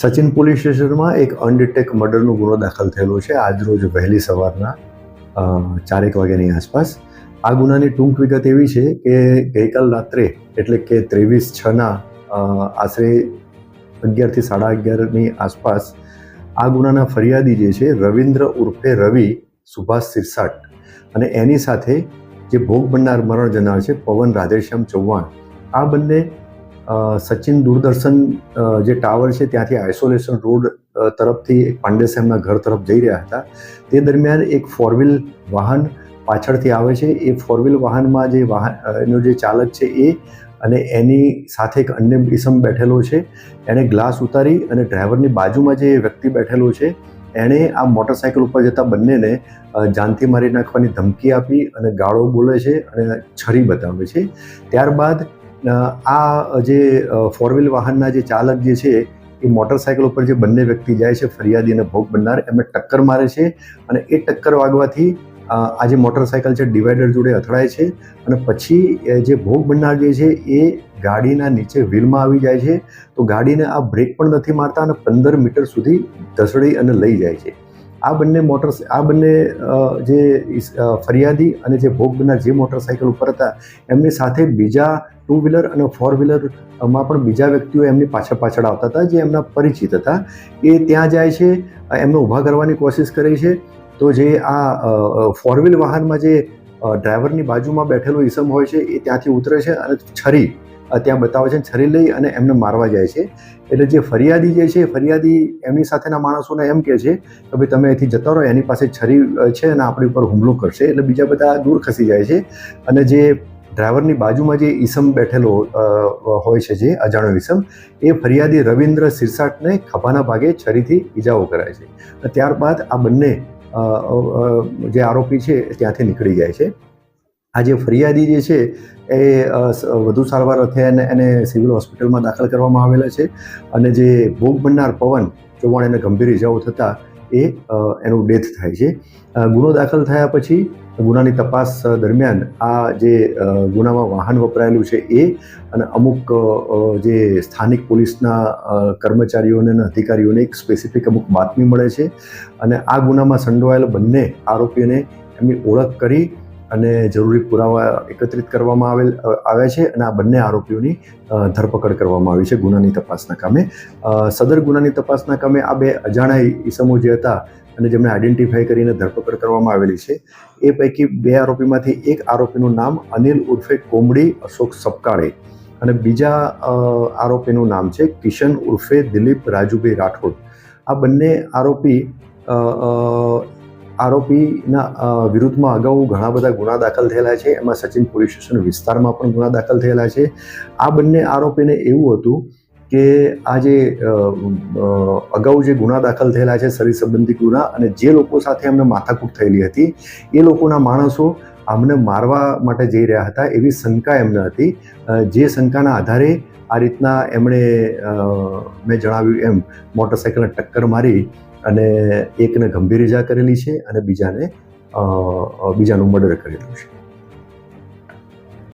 Sachin police સ્ટેશનમાં એક અનડિટેક મર્ડરનો ગુનો દાખલ થયેલો છે. આજરોજ વહેલી સવારના ચારેક વાગ્યાની આસપાસ. આ ગુનાની ટૂંક વિગત એવી છે કે ગઈકાલ રાત્રે, એટલે કે ત્રેવીસ છના આશરે અગિયારથી સાડા અગિયારની આસપાસ, આ ગુનાના ફરિયાદી જે છે, રવિન્દ્ર ઉર્ફે રવિ, સુભાષ સિરસાટ અને એની સાથે જે ભોગ બનનાર મરણ જનાર છે, પવન રાધેશ્યામ ચૌહાણ, આ બંને સચિન દૂરદર્શન જે ટાવર છે ત્યાંથી આઇસોલેશન રોડ તરફથી એક પાંડેસાહેબના ઘર તરફ જઈ રહ્યા હતા. તે દરમિયાન એક ફોર વાહન પાછળથી આવે છે. એ ફોર વાહનમાં જે વાહન એનો જે ચાલક છે એ અને એની સાથે એક અન્ય ઇસમ બેઠેલો છે. એણે ગ્લાસ ઉતારી અને ડ્રાઈવરની બાજુમાં જે વ્યક્તિ બેઠેલો છે, એણે આ મોટરસાયકલ ઉપર જતા બંનેને જાનથી મારી નાખવાની ધમકી આપી અને ગાળો બોલે છે અને છરી બતાવે છે. ત્યારબાદ આ જે ફોર વ્હીલ વાહનના જે ચાલક જે છે, એ મોટરસાયકલ ઉપર જે બંને વ્યક્તિ જાય છે, ફરિયાદી અને ભોગ બનનાર, એમને ટક્કર મારે છે અને એ ટક્કર વાગવાથી આ જે મોટરસાયકલ છે ડિવાઈડર જોડે અથડાય છે અને પછી જે ભોગ બનનાર જે છે, એ ગાડીના નીચે વ્હીલમાં આવી જાય છે. તો ગાડીને આ બ્રેક પણ નથી મારતા અને પંદર મીટર સુધી ધસડી અને લઈ જાય છે. આ બંને મોટર આ બંને જે ફરિયાદી અને જે ભોગ બનનાર જે મોટરસાઇકલ ઉપર હતા, એમની સાથે બીજા ટુ વ્હીલર અને ફોર વ્હીલરમાં પણ બીજા વ્યક્તિઓ એમની પાછળ પાછળ આવતા હતા, જે એમના પરિચિત હતા. એ ત્યાં જાય છે એમને ઊભા કરવાની કોશિશ કરે છે. તો જે આ ફોર વ્હીલ વાહનમાં જે ડ્રાઈવરની બાજુમાં બેઠેલો ઈસમ હોય છે, એ ત્યાંથી ઉતરે છે અને છરી ત્યાં બતાવે છે, છરી લઈ અને એમને મારવા જાય છે. એટલે જે ફરિયાદી જે છે ફરિયાદી એમની સાથેના માણસોને એમ કહે છે કે ભાઈ, તમે અહીંથી જતા રહો, એની પાસે છરી છે અને આપણી ઉપર હુમલો કરશે. એટલે બીજા બધા દૂર ખસી જાય છે. અને જે ડ્રાઈવરની બાજુમાં જે ઈસમ બેઠેલો હોય છે જે અજાણ્યો ઈસમ, એ ફરિયાદી રવિન્દ્ર સિરસાટને ખભાના ભાગે છરીથી ઈજાઓ કરાય છે. ત્યારબાદ આ બંને જે આરોપી છે ત્યાંથી નીકળી જાય છે. આ જે ફરિયાદી જે છે એ વધુ સારવાર અર્થે એને એને સિવિલ હોસ્પિટલમાં દાખલ કરવામાં આવેલા છે. અને જે ભોગ બનનાર પવન ચૌહાણ એને ગંભીર ઇજાઓ થતાં એ એનું ડેથ થાય છે. ગુનો દાખલ થયા પછી ગુનાની તપાસ દરમિયાન આ જે ગુનામાં વાહન વપરાયેલું છે એ અને અમુક જે સ્થાનિક પોલીસના કર્મચારીઓને અને અધિકારીઓને એક સ્પેસિફિક અમુક બાતમી મળે છે અને આ ગુનામાં સંડોવાયેલ બંને આરોપીઓને એમની ઓળખ કરી અને જરૂરી પુરાવા એકત્રિત કરવામાં આવેલ આવ્યા છે અને આ બંને આરોપીઓની ધરપકડ કરવામાં આવી છે ગુનાની તપાસના કામે. સદર ગુનાની તપાસના કામે આ બે અજાણા ઈસમો જે હતા અને જેમણે આઈડેન્ટિફાઈ કરીને ધરપકડ કરવામાં આવેલી છે, એ પૈકી બે આરોપીમાંથી એક આરોપીનું નામ અનિલ ઉર્ફે કોમડી, અશોક સપકાળે અને બીજા આરોપીનું નામ છે કિશન ઉર્ફે દિલીપ રાજુભાઈ રાઠોડ. આ બંને આરોપી આરોપીના વિરુદ્ધમાં અગાઉ ઘણા બધા ગુના દાખલ થયેલા છે. એમાં સચિન પોલીસ સ્ટેશન વિસ્તારમાં પણ ગુના દાખલ થયેલા છે. આ બંને આરોપીને એવું હતું કે આ જે અગાઉ જે ગુના દાખલ થયેલા છે, શરીર સંબંધી ગુના અને જે લોકો સાથે એમને માથાકૂટ થયેલી હતી, એ લોકોના માણસો આમને મારવા માટે જઈ રહ્યા હતા એવી શંકા એમને હતી. જે શંકાના આધારે આ રીતના એમણે મેં જણાવ્યું એમ, મોટરસાઇકલને ટક્કર મારી અને એકને ગંભીર ઇજા કરેલી છે અને બીજાને બીજાનું મર્ડર કરેલું છે.